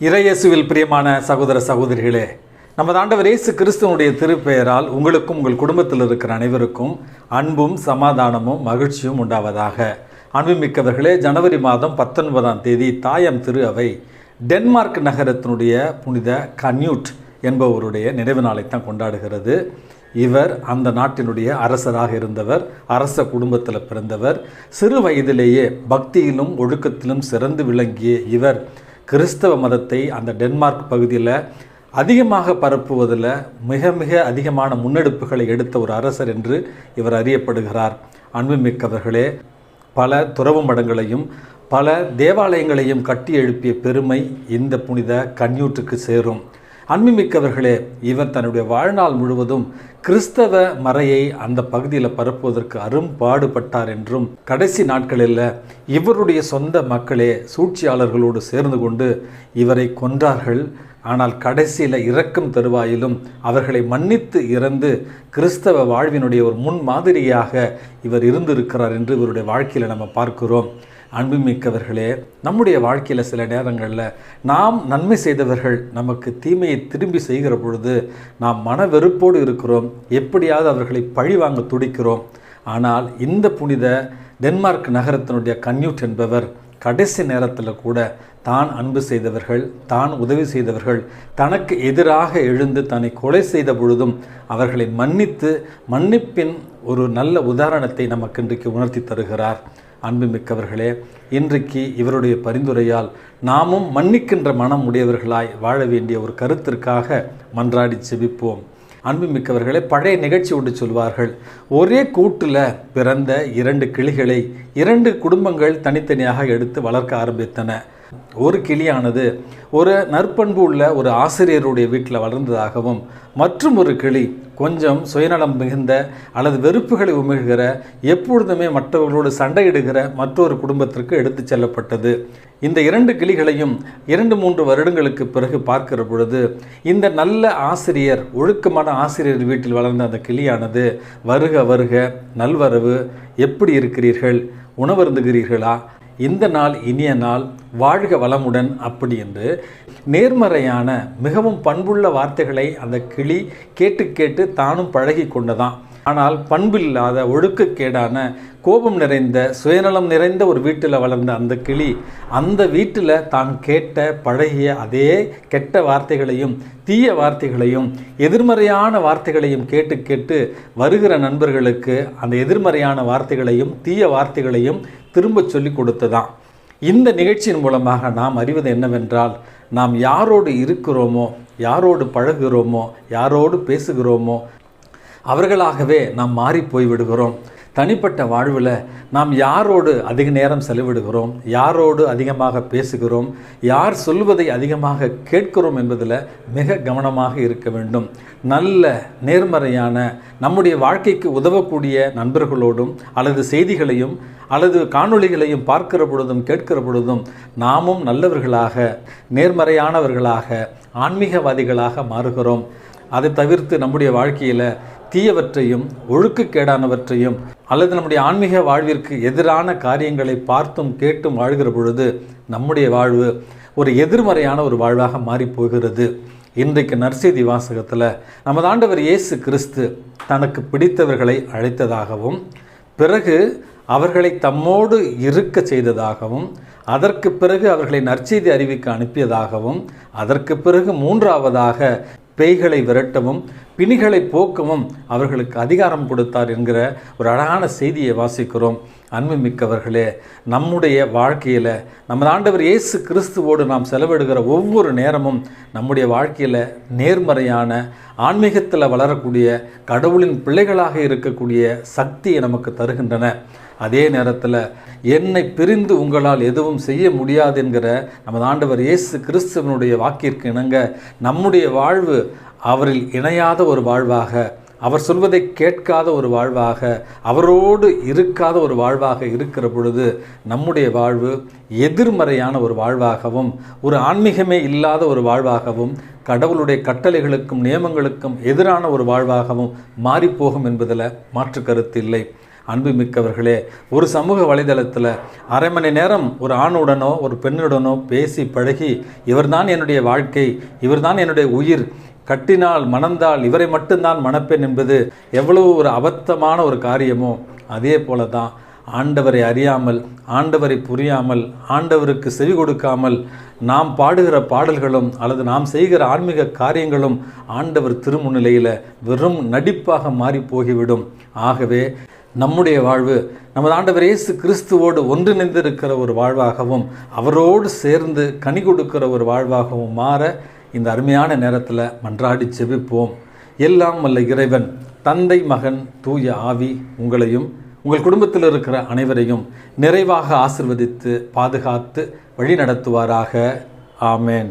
இறையேசுவில் பிரியமான சகோதர சகோதரிகளே நமது ஆண்டவர் இயேசு கிறிஸ்துவனுடைய திருப்பெயரால் உங்களுக்கும் உங்கள் குடும்பத்தில் இருக்கிற அனைவருக்கும் அன்பும் சமாதானமும் மகிழ்ச்சியும் உண்டாவதாக. அன்புமிக்கவர்களே ஜனவரி மாதம் பத்தொன்பதாம் தேதி தாயம் திரு அவை டென்மார்க் நகரத்தினுடைய புனித கன்யூட் என்பவருடைய நினைவு நாளைத்தான் கொண்டாடுகிறது. இவர் அந்த நாட்டினுடைய அரசராக இருந்தவர் அரச குடும்பத்தில் பிறந்தவர். சிறு வயதிலேயே பக்தியிலும் ஒழுக்கத்திலும் சிறந்து விளங்கிய இவர் கிறிஸ்தவ மதத்தை அந்த டென்மார்க் பகுதியில் அதிகமாக பரப்புவதில் மிக மிக அதிகமான முன்னெடுப்புகளை எடுத்த ஒரு அரசர் என்று இவர் அறியப்படுகிறார். அன்புமிக்கவர்களே பல துறவு மடங்களையும் பல தேவாலயங்களையும் கட்டி எழுப்பிய பெருமை இந்த புனித கன்யூட்டுக்கு சேரும். அன்புமிக்கவர்களே இவர் தன்னுடைய வாழ்நாள் முழுவதும் கிறிஸ்தவ மறையை அந்த பகுதியில் பரப்புவதற்கு அரும்பாடுபட்டார் என்றும் கடைசி நாட்களில் இவருடைய சொந்த மக்களே சூழ்ச்சியாளர்களோடு சேர்ந்து கொண்டு இவரை கொன்றார்கள். ஆனால் கடைசியில் இறக்கும் தருவாயிலும் அவர்களை மன்னித்து இறந்து கிறிஸ்தவ வாழ்வினுடைய ஒரு முன் மாதிரியாக இவர் இருந்திருக்கிறார் என்று இவருடைய வாழ்க்கையில் நம்ம பார்க்கிறோம். அன்புமிக்கவர்களே நம்முடைய வாழ்க்கையில் சில நேரங்களில் நாம் நன்மை செய்தவர்கள் நமக்கு தீமையை திரும்பி செய்கிற பொழுது நாம் மன வெறுப்போடு இருக்கிறோம் எப்படியாவது அவர்களை பழிவாங்க துடிக்கிறோம். ஆனால் இந்த புனித டென்மார்க் நகரத்தினுடைய கன்யூட் என்பவர் கடைசி நேரத்தில் கூட தான் அன்பு செய்தவர்கள் தான் உதவி செய்தவர்கள் தனக்கு எதிராக எழுந்து தன்னை கொலை செய்த பொழுதும் அவர்களை மன்னித்து மன்னிப்பின் ஒரு நல்ல உதாரணத்தை நமக்கு இன்றைக்கு உணர்த்தி தருகிறார். அன்புமிக்கவர்களே இன்றைக்கு இவருடைய பரிந்துரையால் நாமும் மன்னிக்கின்ற மனம் உடையவர்களாய் வாழ வேண்டிய ஒரு கருத்திற்காக மன்றாடி செபிப்போம் அன்புமிக்கவர்களே பழைய நிகழ்ச்சி ஒன்று சொல்வார்கள் ஒரே கூட்டில் பிறந்த இரண்டு கிளிகளை இரண்டு குடும்பங்கள் தனித்தனியாக எடுத்து வளர்க்க ஆரம்பித்தன. ஒரு கிளியானது ஒரு நற்பண்பு உள்ள ஒரு ஆசிரியருடைய வீட்டில் வளர்ந்ததாகவும் மற்றும் ஒரு கிளி கொஞ்சம் சுயநலம் மிகுந்த அல்லது வெறுப்புகளை உமிழ்கிற எப்பொழுதுமே மற்றவர்களோடு சண்டையிடுகிற மற்றொரு குடும்பத்திற்கு எடுத்து செல்லப்பட்டது. இந்த இரண்டு கிளிகளையும் இரண்டு மூன்று வருடங்களுக்கு பிறகு பார்க்கிற பொழுது இந்த நல்ல ஆசிரியர் ஒழுக்கமான ஆசிரியர் வீட்டில் வளர்ந்த அந்த கிளியானது வருக வருக நல்வரவு எப்படி இருக்கிறீர்கள்? உணவருந்துகிறீர்களா? இந்த நாள் இனிய நாள் வாழ்க வளமுடன் அப்படி என்று நேர்மறையான மிகவும் பண்புள்ள வார்த்தைகளை அந்த கிளி கேட்டு கேட்டு தானும் பழகி கொண்டதான் ஆனால் பண்பில்லாத ஒழுக்கக்கேடான கோபம் நிறைந்த சுயநலம் நிறைந்த ஒரு வீட்டில் வளர்ந்த அந்த கிளி அந்த வீட்டில் தான் கேட்ட பழகிய அதே கெட்ட வார்த்தைகளையும் தீய வார்த்தைகளையும் எதிர்மறையான வார்த்தைகளையும் கேட்டு கேட்டு வருகிற நண்பர்களுக்கு அந்த எதிர்மறையான வார்த்தைகளையும் தீய வார்த்தைகளையும் திரும்ப சொல்லி கொடுத்ததான் இந்த நிகழ்ச்சியின் மூலமாக நாம் அறிவது என்னவென்றால் நாம் யாரோடு இருக்கிறோமோ யாரோடு பழகுகிறோமோ யாரோடு பேசுகிறோமோ அவர்களாகவே நாம் மாறி போய்விடுகிறோம். தனிப்பட்ட வாழ்வில் நாம் யாரோடு அதிக நேரம் செலவிடுகிறோம்? யாரோடு அதிகமாக பேசுகிறோம்? யார் சொல்வதை அதிகமாக கேட்கிறோம் என்பதில் மிக கவனமாக இருக்க வேண்டும். நல்ல நேர்மறையான நம்முடைய வாழ்க்கைக்கு உதவக்கூடிய நண்பர்களோடும் அல்லது செய்திகளையும் அல்லது காணொளிகளையும் பார்க்கிற பொழுதும் கேட்கிற பொழுதும் நாமும் நல்லவர்களாக நேர்மறையானவர்களாக ஆன்மீகவாதிகளாக மாறுகிறோம். அதை தவிர்த்து நம்முடைய வாழ்க்கையில் தீயவற்றையும் ஒழுக்கக்கேடானவற்றையும் அல்லது நம்முடைய ஆன்மீக வாழ்விற்கு எதிரான காரியங்களை பார்த்தும் கேட்டும் வாழ்கிற பொழுது நம்முடைய வாழ்வு ஒரு எதிர்மறையான ஒரு வாழ்வாக மாறிப்போகிறது. இன்றைக்கு நற்செய்தி வாசகத்தில் நமது ஆண்டவர் இயேசு கிறிஸ்து தனக்கு பிடித்தவர்களை அழைத்ததாகவும் பிறகு அவர்களை தம்மோடு இருக்க செய்ததாகவும் அதற்கு பிறகு அவர்களை நற்செய்தி அறிவிக்க அனுப்பியதாகவும் அதற்கு பிறகு மூன்றாவதாக பேய்களை விரட்டவும் பிணிகளை போக்கவும் அவர்களுக்கு அதிகாரம் கொடுத்தார் என்கிற ஒரு அழகான செய்தியை வாசிக்கிறோம். அன்புமிக்கவர்களே நம்முடைய வாழ்க்கையில் நமது ஆண்டவர் இயேசு கிறிஸ்துவோடு நாம் செலவிடுகிற ஒவ்வொரு நேரமும் நம்முடைய வாழ்க்கையில் நேர்மறையான ஆன்மீகத்தில் வளரக்கூடிய கடவுளின் பிள்ளைகளாக இருக்கக்கூடிய சக்தியை நமக்கு தருகின்றன. அதே நேரத்தில் என்னை பிரிந்து உங்களால் எதுவும் செய்ய முடியாது என்கிற நமது ஆண்டவர் இயேசு கிறிஸ்துவனுடைய வாக்கிற்கு இணங்க நம்முடைய வாழ்வு அவரில் இணையாத ஒரு வாழ்வாக அவர் சொல்வதை கேட்காத ஒரு வாழ்வாக அவரோடு இருக்காத ஒரு வாழ்வாக இருக்கிற பொழுது நம்முடைய வாழ்வு எதிர்மறையான ஒரு வாழ்வாகவும் ஒரு ஆன்மீகமே இல்லாத ஒரு வாழ்வாகவும் கடவுளுடைய கட்டளைகளுக்கும் நியமங்களுக்கும் எதிரான ஒரு வாழ்வாகவும் மாறிப்போகும் என்பதில் மாற்று கருத்து இல்லை. அன்புமிக்கவர்களே ஒரு சமூக வலைதளத்தில் அரை மணி நேரம் ஒரு ஆணுடனோ ஒரு பெண்ணுடனோ பேசி பழகி இவர்தான் என்னுடைய வாழ்க்கை இவர்தான் என்னுடைய உயிர். கட்டினால் மணந்தால் இவரை மட்டும்தான் மணப்பேன் என்பது எவ்வளவு ஒரு அபத்தமான ஒரு காரியமோ அதே போல தான் ஆண்டவரை அறியாமல் ஆண்டவரை புரியாமல் ஆண்டவருக்கு செவி கொடுக்காமல் நாம் பாடுகிற பாடல்களும் அல்லது நாம் செய்கிற ஆன்மீக காரியங்களும் ஆண்டவர் திருமுன்னிலையில் வெறும் நடிப்பாக மாறி போகிவிடும். ஆகவே நம்முடைய வாழ்வு நமது ஆண்டவர் இயேசு கிறிஸ்துவோடு ஒன்றிணைந்திருக்கிற ஒரு வாழ்வாகவும் அவரோடு சேர்ந்து கனி கொடுக்கிற ஒரு வாழ்வாகவும் மாற இந்த அருமையான நேரத்தில் மன்றாடி ஜெபிப்போம். எல்லாம் வல்ல இறைவன் தந்தை மகன் தூய ஆவி உங்களையும் உங்கள் குடும்பத்தில் இருக்கிற அனைவரையும் நிறைவாக ஆசிர்வதித்து பாதுகாத்து வழி நடத்துவாராக ஆமேன்.